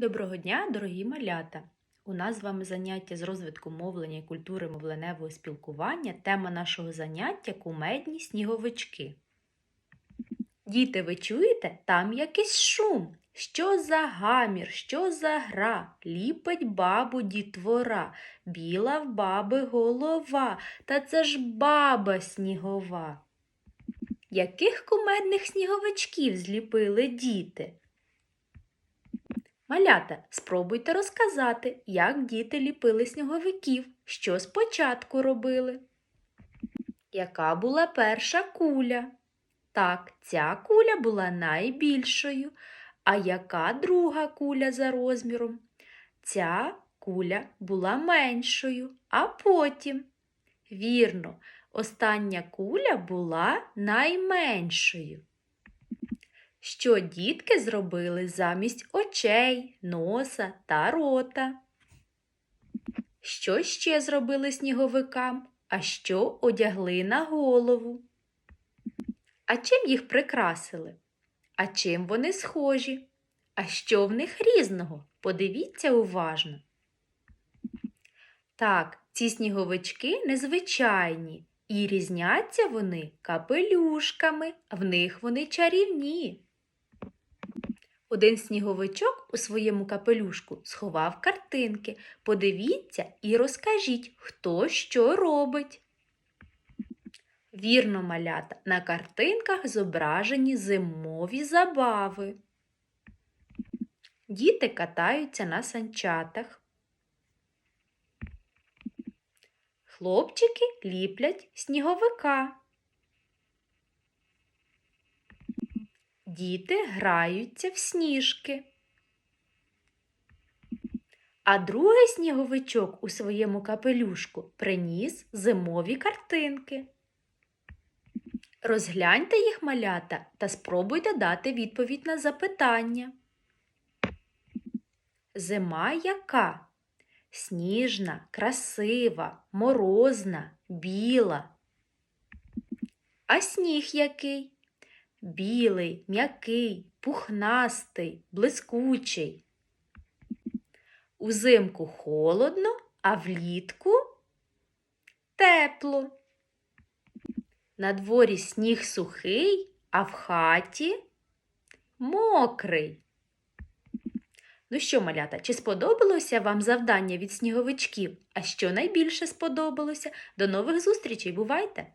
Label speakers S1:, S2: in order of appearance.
S1: Доброго дня, дорогі малята! У нас з вами заняття з розвитку мовлення і культури мовленевого спілкування. Тема нашого заняття кумедні сніговички. Діти, ви чуєте? Там якийсь шум. Що за гамір, що за гра? Ліпить бабу дітвора, біла в баби голова, та це ж баба снігова. Яких кумедних сніговичків зліпили діти? Малята, спробуйте розказати, як діти ліпили сніговиків, що спочатку робили. Яка була перша куля? Так, ця куля була найбільшою. А яка друга куля за розміром? Ця куля була меншою, а потім. Вірно, остання куля була найменшою. Що дітки зробили замість очей, носа та рота? Що ще зробили сніговикам, а що одягли на голову? А чим їх прикрасили? А чим вони схожі? А що в них різного? Подивіться уважно. Так, ці сніговички незвичайні, і різняться вони капелюшками, в них вони чарівні. Один сніговичок у своєму капелюшку сховав картинки. Подивіться і розкажіть, хто що робить. Вірно, малята, на картинках зображені зимові забави. Діти катаються на санчатах. Хлопчики ліплять сніговика. Діти граються в сніжки. А другий сніговичок у своєму капелюшку приніс зимові картинки. Розгляньте їх малята та спробуйте дати відповідь на запитання. Зима яка? Сніжна, красива, морозна, біла. А сніг який? Білий, м'який, пухнастий, блискучий. Узимку холодно, а влітку тепло. На дворі сніг сухий, а в хаті мокрий. Ну що, малята, чи сподобалося вам завдання від сніговичків? А що найбільше сподобалося? До нових зустрічей, бувайте!